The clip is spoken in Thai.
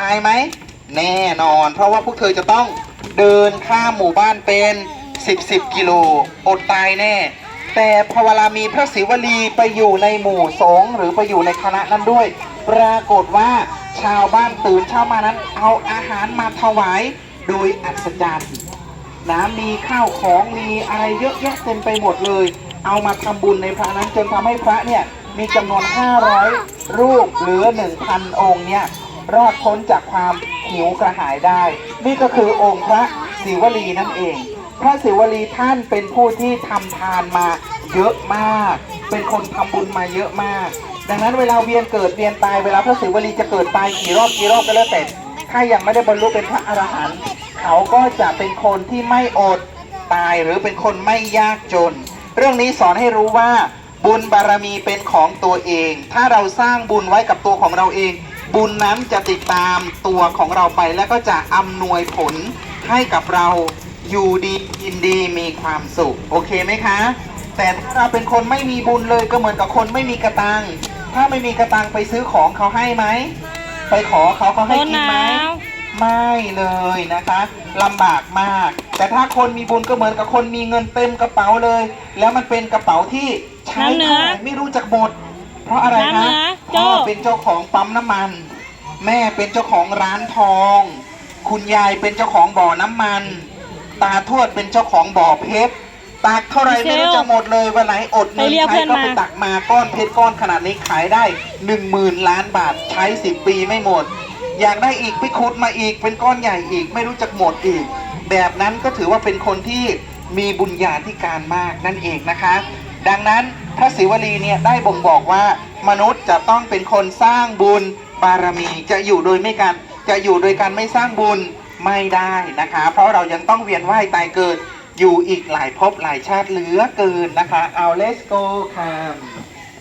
ตายไหม แน่นอน เพราะว่าพวกเธอจะต้องเดินข้ามหมู่บ้านเป็น 10 10 กิโลอดตายแน่ แต่พอเวลามีพระศิวลีไปอยู่ในหมู่สงหรือไปอยู่ในคณะนั้นด้วย ปรากฏว่าชาวบ้านตื่นเช้ามานั้น เอาอาหารมาถวายโดยอัศจรรย์นะมีข้าวของมีอะไรเยอะแยะเต็มไปหมดเลย เอามาทำบุญในพระนั้นจนทำให้พระเนี่ยมีจำนวน 500 รูปหรือ 1,000 องค์เนี่ย รอดพ้นจากความหิวกระหายได้ นี่ก็คือองค์พระศิวลีนั่นเอง พระศิวลีท่านเป็นผู้ที่ทำทานมาเยอะมาก เป็นคนทำบุญมาเยอะมาก ดังนั้นเวลาเวียนเกิดเวียนตายเวลาพระศิวลีจะเกิดตายกี่รอบกี่รอบก็แล้วแต่ถ้ายังไม่ได้บรรลุเป็นพระอรหันต์เขาก็จะเป็นคนที่ไม่อดตายหรือเป็นคนไม่ยากจน เรื่องนี้สอนให้รู้ว่าบุญบารมีเป็นของตัวเอง ถ้าเราสร้างบุญไว้กับตัวของเราเอง บุญนั้นจะติดตามตัวของเราไป และก็จะอำนวยผลให้กับเราอยู่ดีกินดีมีความสุข โอเคไหมคะ แต่ถ้าเราเป็นคนไม่มีบุญเลยก็เหมือนกับคนไม่มีกระตัง ถ้าไม่มีกระตังไปซื้อของเขาให้ไหม ไปขอเขาเขาให้กินไหมโอ้หนาวไม่เลยนะคะลำบากมาก แต่ถ้าคนมีบุญก็เหมือนกับคนมีเงินเต็มกระเป๋าเลย แล้วมันเป็นกระเป๋าที่ใช้น้ำเหนืเท่าอไหร่ไม่รู้จักหมด เพราะอะไรน้ำเหคะนือพ่อโจ้เป็นเจ้าของปั๊มน้ำมัน แม่เป็นเจ้าของร้านทอง คุณยายเป็นเจ้าของบ่อน้ำมัน ตาทวดเป็นเจ้าของบ่อเพชรตักเท่าไรไม่รู้จะหมดเลยวันไหนอดเงินไปเรียกใช้เพื่อนก็ไปตักมาก้อนเพชรก้อนขนาดนี้ขายได้หนึ่งหมื่นล้านบาทใช้สิบปีไม่หมด อยากได้อีกไปขุดมาอีกเป็นก้อนใหญ่อีกไม่รู้จักหมดอีก แบบนั้นก็ถือว่าเป็นคนที่มีบุญญาธิการมากนั่นเองนะคะ ดังนั้นพระศิวลีเนี่ยได้บ่งบอกว่ามนุษย์จะต้องเป็นคนสร้างบุญ บารมีจะอยู่โดยไม่การจะอยู่โดยการไม่สร้างบุญไม่ได้นะคะ เพราะเรายังต้องเวียนว่ายตายเกิดอยู่อีกหลายภพหลายชาติเหลือเกินนะคะ เอา let's go ค่ะ